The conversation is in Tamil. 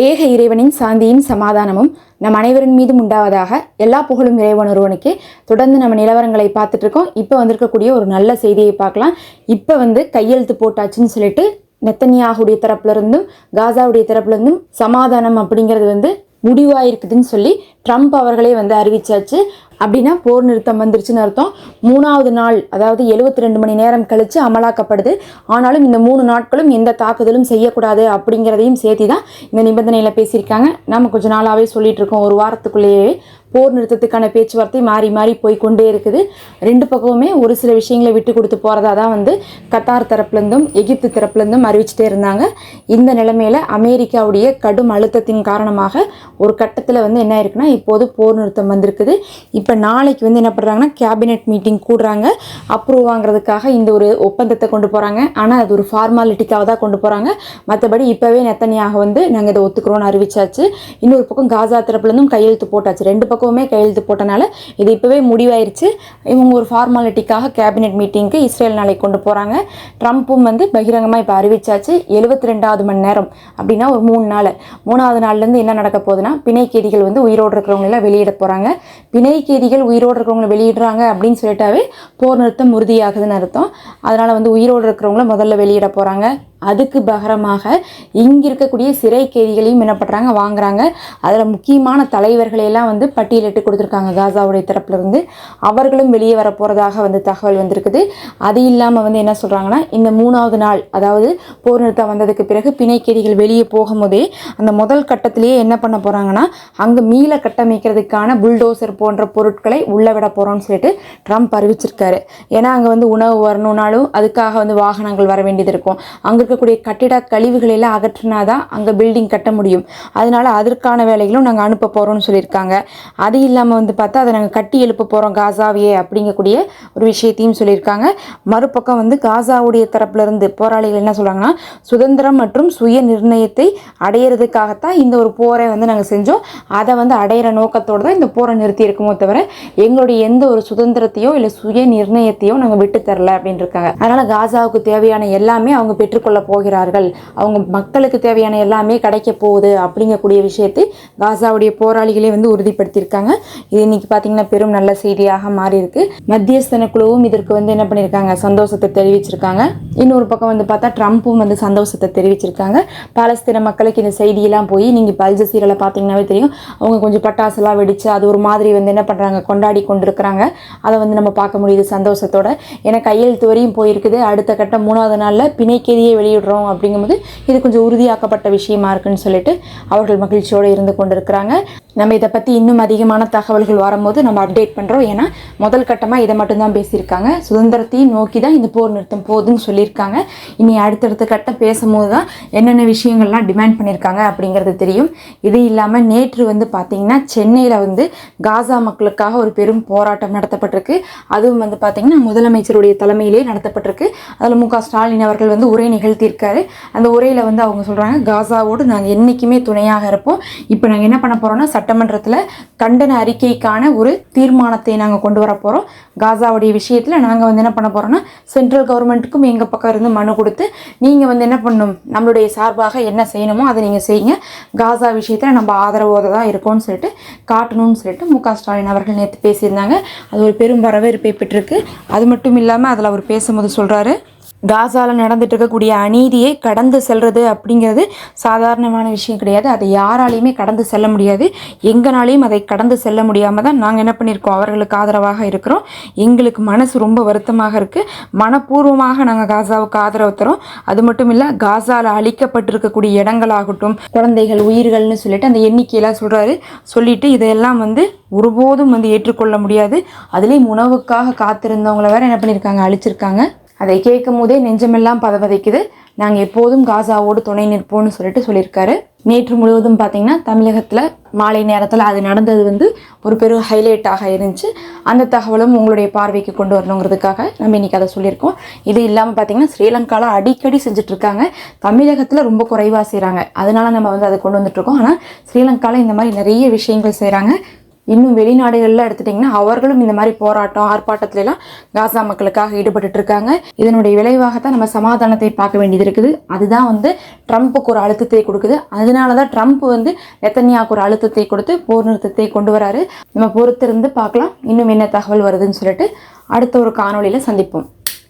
ஏக இறைவனின் சாந்தியும் சமாதானமும் நம் அனைவரின் மீதும் உண்டாவதாக எல்லா புகழும் இறைவன் ஒருவனுக்கே. தொடர்ந்து நம்ம நிலவரங்களை பார்த்துட்டு இருக்கோம். இப்போ வந்திருக்கக்கூடிய ஒரு நல்ல செய்தியை பார்க்கலாம். இப்போ வந்து கையெழுத்து போட்டாச்சுன்னு சொல்லிட்டு நெத்தனியாகுடைய தரப்புல இருந்தும் காசாவுடைய தரப்புல இருந்தும் சமாதானம் அப்படிங்கிறது வந்து முடிவாயிருக்குதுன்னு சொல்லி ட்ரம்ப் அவர்களே வந்து அறிவிச்சாச்சு. அப்படின்னா போர் நிறுத்தம் வந்துருச்சுன்னு அர்த்தம். மூணாவது நாள் அதாவது எழுபத்தி ரெண்டு மணி நேரம் கழித்து அமலாக்கப்படுது. ஆனாலும் இந்த மூணு நாட்களும் எந்த தாக்குதலும் செய்யக்கூடாது அப்படிங்கிறதையும் சேர்த்து தான் இந்த நிபந்தனையில் பேசியிருக்காங்க. நம்ம கொஞ்ச நாளாகவே சொல்லிட்டு இருக்கோம். ஒரு வாரத்துக்குள்ளேயே போர் நிறுத்தத்துக்கான பேச்சுவார்த்தை மாறி மாறி போய் கொண்டே இருக்குது. ரெண்டு பக்கமுமே ஒரு சில விஷயங்களை விட்டு கொடுத்து போகிறதா தான் வந்து கத்தார் தரப்புலேருந்தும் எகிப்து தரப்புலேருந்தும் அறிவிச்சிட்டே இருந்தாங்க. இந்த நிலைமையில் அமெரிக்காவுடைய கடும் அழுத்தத்தின் காரணமாக ஒரு கட்டத்தில் வந்து என்ன இருக்குன்னா இப்போது போர் நிறுத்தம் வந்திருக்குது. இப்போ நாளைக்கு வந்து என்ன பண்ணுறாங்கன்னா கேபினெட் மீட்டிங் கூடுறாங்க. அப்ரூவ் வாங்குறதுக்காக இந்த ஒரு ஒப்பந்தத்தை கொண்டு போகிறாங்க ஆனால் அது ஒரு ஃபார்மாலிட்டிக்காக தான் கொண்டு போகிறாங்க மற்றபடி இப்போவே நெத்தனியாக வந்து நாங்கள் இதை ஒத்துக்கிறோன்னு அறிவிச்சாச்சு. இன்னொரு பக்கம் காசா தரப்புலேருந்தும் கையெழுத்து போட்டாச்சு. ரெண்டு பக்கம் பக்கமுமே கையெழுத்து போட்டனால இது இப்போவே முடிவாயிருச்சு. இவங்க ஒரு ஃபார்மாலிட்டிக்காக கேபினெட் மீட்டிங்க்கு இஸ்ரேல் நாளைக்கு கொண்டு போகிறாங்க ட்ரம்ப்பும் வந்து பகிரங்கமாக இப்போ அறிவிச்சாச்சு. எழுபத்தி ரெண்டாவது மணி நேரம் அப்படின்னா ஒரு மூணு நாள். மூணாவது நாள்லேருந்து என்ன நடக்க போகுதுன்னா பிணைக்கேதிகள் வந்து உயிரோடு இருக்கிறவங்களெல்லாம் வெளியிட போகிறாங்க பிணைக்கேதிகள் உயிரோடு இருக்கிறவங்களை வெளியிடுறாங்க அப்படின்னு சொல்லிட்டாவே போர் நிறுத்தம் உறுதியாகுதுன்னு அர்த்தம். அதனால் வந்து உயிரோடு இருக்கிறவங்கள முதல்ல வெளியிட போகிறாங்க அதுக்கு பகரமாக இங்கே இருக்கக்கூடிய சிறை கைதிகளையும் என்ன பண்ணுறாங்க வாங்குறாங்க. அதில் முக்கியமான தலைவர்களையெல்லாம் வந்து பட்டியலிட்டு கொடுத்துருக்காங்க. காசாவுடைய தரப்புலேருந்து அவர்களும் வெளியே வர போகிறதாக வந்து தகவல் வந்திருக்குது. அது இல்லாமல் வந்து என்ன சொல்கிறாங்கன்னா இந்த மூணாவது நாள் அதாவது போர் நிறுத்தம் வந்ததுக்கு பிறகு பிணை கைதிகள் வெளியே போகும்போதே அந்த முதல் கட்டத்திலேயே என்ன பண்ண போகிறாங்கன்னா அங்கே மீள கட்டமைக்கிறதுக்கான புல்டோசர் போன்ற பொருட்களை உள்ளே விட போகிறோம்னு சொல்லிட்டு ட்ரம்ப் அறிவிச்சிருக்காரு. ஏன்னா அங்கே வந்து உணவு வரணும்னாலும் அதுக்காக வந்து வாகனங்கள் வர வேண்டியது இருக்கும். அங்கே இருக்கக்கூடிய கட்டிட கழிவுகளை எல்லாம் அகற்றினா தான் அங்கே பில்டிங் கட்ட முடியும். அதனால அதற்கான வேலைகளும் நாங்கள் அனுப்ப போகிறோம்னு சொல்லியிருக்காங்க. அது இல்லாமல் வந்து பார்த்தா அதை நாங்கள் கட்டி எழுப்ப போகிறோம் காசாவையே அப்படிங்கக்கூடிய ஒரு விஷயத்தையும் சொல்லியிருக்காங்க. மறுபக்கம் வந்து காசாவுடைய தரப்புலேருந்து போராளிகள் என்ன சொல்கிறாங்கன்னா சுதந்திரம் மற்றும் சுய நிர்ணயத்தை அடையிறதுக்காகத்தான் இந்த ஒரு போரை வந்து நாங்கள் செஞ்சோம். அதை வந்து அடையிற நோக்கத்தோடு தான் இந்த போரை நிறுத்தி இருக்குமோ தவிர எங்களுடைய எந்த ஒரு சுதந்திரத்தையோ இல்லை சுய நிர்ணயத்தையோ நாங்கள் விட்டு தரல அப்படின்னு இருக்காங்க. அதனால் காசாவுக்கு தேவையான எல்லாமே அவங்க பெற்றுக்கொள்ள போகிறார்கள். அவங்க மக்களுக்கு தேவையான எல்லாமே கிடைக்க போகுது அப்படிங்கக்கூடிய விஷயத்தை காசாவுடைய போராளிகளே வந்து உறுதிப்படுத்தியிருக்காங்க. இது இன்னைக்கு பார்த்தீங்கன்னா பெரும் நல்ல செய்தியாக மாறியிருக்கு. மத்தியஸ்தன குழுவும் இதற்கு வந்து என்ன பண்ணியிருக்காங்க? சந்தோஷத்தை தெரிவிச்சிருக்காங்க. இன்னொரு பக்கம் வந்து பார்த்தா ட்ரம்ப்பும் வந்து சந்தோஷத்தை தெரிவிச்சிருக்காங்க. பாலஸ்தீன மக்களுக்கு இந்த செய்தியெல்லாம் போய் நீங்கள் பல்ஜசீரில் பார்த்தீங்கன்னாவே தெரியும். அவங்க கொஞ்சம் பட்டாசுலாம் வெடிச்சு அது ஒரு மாதிரி வந்து என்ன பண்ணுறாங்க கொண்டாடி கொண்டிருக்கிறாங்க. அதை வந்து நம்ம பார்க்க முடியுது சந்தோஷத்தோட. ஏன்னா கையெழுத்து வரையும் போயிருக்குது. அடுத்த கட்டம் மூணாவது நாளில் பிணைக்கேதியை வெளியிடுறோம் அப்படிங்கும்போது இது கொஞ்சம் உறுதியாக்கப்பட்ட விஷயமா இருக்குன்னு சொல்லிட்டு அவர்கள் மகிழ்ச்சியோடு இருந்து கொண்டிருக்கிறாங்க. நம்ம இதை பற்றி இன்னும் அதிகமான தகவல்கள் வரும்போது நம்ம அப்டேட் பண்ணுறோம் ஏன்னா முதல் கட்டமாக இதை மட்டும்தான் பேசியிருக்காங்க. சுதந்திரத்தையும் நோக்கி தான் இந்த போர் நிறுத்தம் போகுதுன்னு சொல்லியிருக்காங்க. இனி அடுத்தடுத்த கட்டம் பேசும்போது தான் என்னென்ன விஷயங்கள்லாம் டிமாண்ட் பண்ணியிருக்காங்க அப்படிங்கிறது தெரியும். இது இல்லாமல் நேற்று வந்து பார்த்திங்கன்னா சென்னையில் வந்து காசா மக்களுக்காக ஒரு பெரும் போராட்டம் நடத்தப்பட்டிருக்கு. அதுவும் வந்து பார்த்திங்கன்னா முதலமைச்சருடைய தலைமையிலே நடத்தப்பட்டிருக்கு. அதில் மு க ஸ்டாலின் அவர்கள் வந்து உரை எழுதியிருக்காரு அந்த உரையில் வந்து அவங்க சொல்கிறாங்க காசாவோடு நாங்கள் என்றைக்குமே துணையாக இருப்போம். இப்போ நாங்கள் என்ன பண்ண போகிறோம்னா சட்டமன்றத்தில் கண்டன அறிக்கைக்கான ஒரு தீர்மானத்தை நாங்கள் கொண்டு வர போகிறோம் காசாவுடைய விஷயத்தில் நாங்கள் வந்து என்ன பண்ண போகிறோம்னா சென்ட்ரல் கவர்மெண்ட்டுக்கும் எங்கள் பக்கம் இருந்து மனு கொடுத்து நீங்கள் வந்து என்ன பண்ணணும்? நம்மளுடைய சார்பாக என்ன செய்யணுமோ அதை நீங்கள் செய்யுங்க. காசா விஷயத்தில் நம்ம ஆதரவோடு தான் இருக்கோம்னு சொல்லிட்டு காட்டணும்னு சொல்லிட்டு மு ஸ்டாலின் அவர்கள் நேற்று பேசியிருந்தாங்க. அது ஒரு பெரும் வரவேற்பை பெற்றிருக்கு. அது மட்டும் இல்லாமல் அதில் அவர் பேசும்போது சொல்கிறாரு காசாவில் நடந்துட்டு இருக்கக்கூடிய அநீதியை கடந்து செல்வது அப்படிங்கிறது சாதாரணமான விஷயம் கிடையாது. அதை யாராலையுமே கடந்து செல்ல முடியாது. எங்களாலையும் அதை கடந்து செல்ல முடியாமல் தான் நாங்கள் என்ன பண்ணியிருக்கோம்? அவர்களுக்கு ஆதரவாக இருக்கிறோம். எங்களுக்கு மனசு ரொம்ப வருத்தமாக இருக்குது மனப்பூர்வமாக நாங்கள் காசாவுக்கு ஆதரவு தரோம் அது மட்டும் இல்லை காசாவில் அழிக்கப்பட்டிருக்கக்கூடிய இடங்களாகட்டும் குழந்தைகள் உயிர்கள்னு சொல்லிட்டு அந்த எண்ணிக்கையெல்லாம் சொல்கிறாரு சொல்லிட்டு இதையெல்லாம் வந்து ஒருபோதும் வந்து ஏற்றுக்கொள்ள முடியாது. அதுலேயும் உணவுக்காக காத்திருந்தவங்கள வேற என்ன பண்ணியிருக்காங்க? அழிச்சிருக்காங்க. அதை கேட்கும் போதே நெஞ்சமெல்லாம் பதவதைக்குது. நாங்கள் எப்போதும் காசாவோடு துணை நிற்போம்னு சொல்லிட்டு சொல்லியிருக்காரு. நேற்று முழுவதும் பார்த்திங்கன்னா தமிழகத்தில் மாலை நேரத்தில் அது நடந்தது வந்து ஒரு பெரும் ஹைலைட்டாக இருந்துச்சு. அந்த தகவலும் உங்களுடைய பார்வைக்கு கொண்டு வரணுங்கிறதுக்காக நம்ம இன்றைக்கி அதை சொல்லியிருக்கோம். இது இல்லாமல் பார்த்தீங்கன்னா ஸ்ரீலங்காவில் அடிக்கடி செஞ்சிட்ருக்காங்க. தமிழகத்தில் ரொம்ப குறைவாக செய்கிறாங்க அதனால நம்ம வந்து அதை கொண்டு வந்துட்ருக்கோம். ஆனால் ஸ்ரீலங்காவில் இந்த மாதிரி நிறைய விஷயங்கள் செய்கிறாங்க இன்னும் வெளிநாடுகளில் எடுத்துட்டிங்கன்னா அவர்களும் இந்த மாதிரி போராட்டம் ஆர்ப்பாட்டத்திலலாம் காசா மக்களுக்காக ஈடுபட்டு இருக்காங்க இதனுடைய விளைவாகத்தான் நம்ம சமாதானத்தை பார்க்க வேண்டியது இருக்குது. அதுதான் வந்து ட்ரம்ப்புக்கு ஒரு அழுத்தத்தை கொடுக்குது. அதனால தான் ட்ரம்ப் வந்து நெத்தன்யாவுக்கு ஒரு அழுத்தத்தை கொடுத்து போர் நிறுத்தத்தை கொண்டு வராரு. நம்ம பொறுத்திருந்து பார்க்கலாம். இன்னும் என்ன தகவல் வருதுன்னு சொல்லிட்டு அடுத்த ஒரு காணொளியில் சந்திப்போம்.